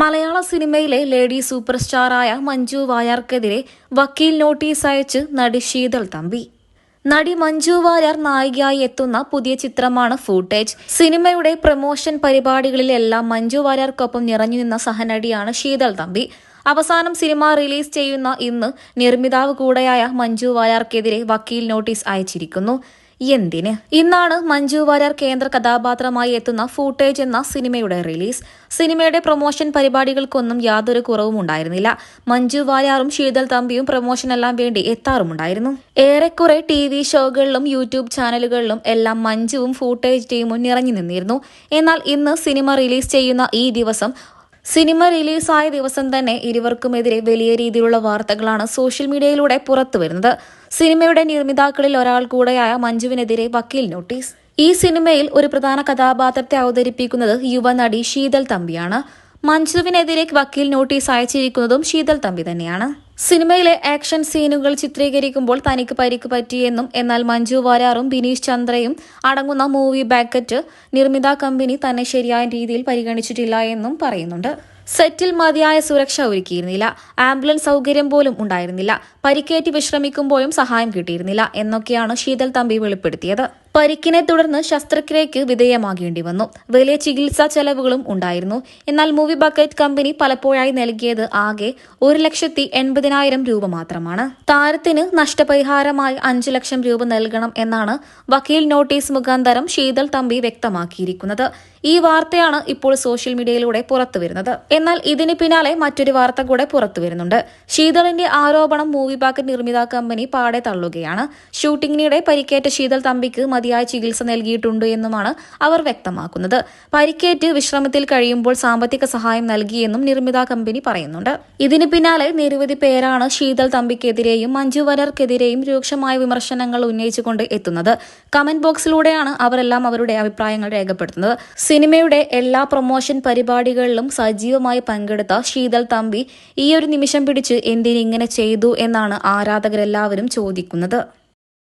മലയാള സിനിമയിലെ lady super സ്റ്റാറായ മഞ്ജു വാര്യർക്കെതിരെ വക്കീൽ നോട്ടീസ് അയച്ച് നടി ശീതൾ തമ്പി. നടി മഞ്ജു വാര്യർ നായികയായി എത്തുന്ന പുതിയ ചിത്രമാണ് ഫൂട്ടേജ്. സിനിമയുടെ പ്രമോഷൻ പരിപാടികളിലെല്ലാം മഞ്ജു വാര്യർക്കൊപ്പം നിറഞ്ഞു നിന്ന സഹനടിയാണ് ശീതൾ തമ്പി. അവസാനം സിനിമ റിലീസ് ചെയ്യുന്ന ഇന്ന് നിർമ്മിതാവ് കൂടെയായ മഞ്ജു വാര്യർക്കെതിരെ വക്കീൽ നോട്ടീസ് അയച്ചിരിക്കുന്നു. എന്തിന്? ഇന്നാണ് മഞ്ജു വാര്യർ കേന്ദ്ര കഥാപാത്രമായി എത്തുന്ന ഫൂട്ടേജ് എന്ന സിനിമയുടെ റിലീസ്. സിനിമയുടെ പ്രൊമോഷൻ പരിപാടികൾക്കൊന്നും യാതൊരു കുറവും ഉണ്ടായിരുന്നില്ല. മഞ്ജു വാര്യാറും ശീതൽ തമ്പിയും പ്രൊമോഷനെല്ലാം വേണ്ടി എത്താറുമുണ്ടായിരുന്നു. ഏറെക്കുറെ ടി വി ഷോകളിലും യൂട്യൂബ് ചാനലുകളിലും എല്ലാം മഞ്ജുവും ഫൂട്ടേജ് ടീമും നിറഞ്ഞു നിന്നിരുന്നു. എന്നാൽ ഇന്ന് സിനിമ റിലീസ് ചെയ്യുന്ന ഈ ദിവസം സിനിമ റിലീസായ ദിവസം തന്നെ ഇരുവർക്കുമെതിരെ വലിയ രീതിയിലുള്ള വാർത്തകളാണ് സോഷ്യൽ മീഡിയയിലൂടെ പുറത്തുവരുന്നത് സിനിമയുടെ നിർമ്മിതാക്കളിൽ ഒരാൾ കൂടെയായ മഞ്ജുവിനെതിരെ വക്കീൽ നോട്ടീസ്. ഈ സിനിമയിൽ ഒരു പ്രധാന കഥാപാത്രത്തെ അവതരിപ്പിക്കുന്നത് യുവനടി ശീതൽ തമ്പിയാണ്. മഞ്ജുവിനെതിരെ വക്കീൽ നോട്ടീസ് അയച്ചിരിക്കുന്നതും ശീതൽ തമ്പി തന്നെയാണ്. സിനിമയിലെ ആക്ഷൻ സീനുകൾ ചിത്രീകരിക്കുമ്പോൾ തനിക്ക് പരിക്ക് പറ്റിയെന്നും എന്നാൽ മഞ്ജു വാരാറും ബിനീഷ് ചന്ദ്രയും അടങ്ങുന്ന മൂവി ബാക്കറ്റ് നിർമ്മിത കമ്പനി തന്നെ ശരിയായ രീതിയിൽ പരിഗണിച്ചിട്ടില്ല എന്നും പറയുന്നുണ്ട്. സെറ്റിൽ മതിയായ സുരക്ഷ ഒരുക്കിയിരുന്നില്ല. ആംബുലൻസ് സൗകര്യം പോലും ഉണ്ടായിരുന്നില്ല. പരിക്കേറ്റ് വിശ്രമിക്കുമ്പോഴും സഹായം കിട്ടിയിരുന്നില്ല എന്നൊക്കെയാണ് ശീതൽ തമ്പി വെളിപ്പെടുത്തിയത്. പരിക്കിനെ തുടർന്ന് ശസ്ത്രക്രിയയ്ക്ക് വിധേയമാകേണ്ടി വന്നു. വലിയ ചികിത്സാ ചെലവുകളും ഉണ്ടായിരുന്നു. എന്നാൽ മൂവി ബക്കറ്റ് കമ്പനി പലപ്പോഴായി നൽകിയത് ആകെ ഒരു ലക്ഷത്തി എൺപതിനായിരം രൂപ മാത്രമാണ്. താരത്തിന് നഷ്ടപരിഹാരമായി അഞ്ചു ലക്ഷം രൂപ നൽകണം എന്നാണ് വക്കീൽ നോട്ടീസ് മുഖാന്തരം ശീതൾ തമ്പി വ്യക്തമാക്കിയിരിക്കുന്നത്. ഈ വാർത്തയാണ് ഇപ്പോൾ സോഷ്യൽ മീഡിയയിലൂടെ പുറത്തു വരുന്നത് എന്നാൽ ഇതിന് പിന്നാലെ മറ്റൊരു വാർത്ത കൂടെ പുറത്തു വരുന്നുണ്ട് ശീതളിന്റെ ആരോപണം മൂവി പാക്കറ്റ് നിർമ്മിത കമ്പനി പാടെ തള്ളുകയാണ്. ഷൂട്ടിങ്ങിനിടെ പരിക്കേറ്റ ശീതൾ തമ്പിക്ക് മതിയായ ചികിത്സ നൽകിയിട്ടുണ്ട് എന്നുമാണ് അവർ വ്യക്തമാക്കുന്നത്. പരിക്കേറ്റ് വിശ്രമത്തിൽ കഴിയുമ്പോൾ സാമ്പത്തിക സഹായം നൽകിയെന്നും നിർമ്മിത കമ്പനി പറയുന്നുണ്ട്. ഇതിന് പിന്നാലെ നിരവധി പേരാണ് ശീതൾ തമ്പിക്കെതിരെയും മഞ്ജു വരർക്കെതിരെയും രൂക്ഷമായ വിമർശനങ്ങൾ ഉന്നയിച്ചുകൊണ്ട് എത്തുന്നത്. കമന്റ് ബോക്സിലൂടെയാണ് അവരെല്ലാം അവരുടെ അഭിപ്രായങ്ങൾ രേഖപ്പെടുത്തുന്നത്. സിനിമയുടെ എല്ലാ പ്രൊമോഷൻ പരിപാടികളിലും സജീവമായി പങ്കെടുത്ത ശീതൾ തമ്പി ഈ ഒരു നിമിഷം പിടിച്ച് എന്തിനിങ്ങനെ ചെയ്തു എന്നാണ് ആരാധകരെല്ലാവരും ചോദിക്കുന്നത്.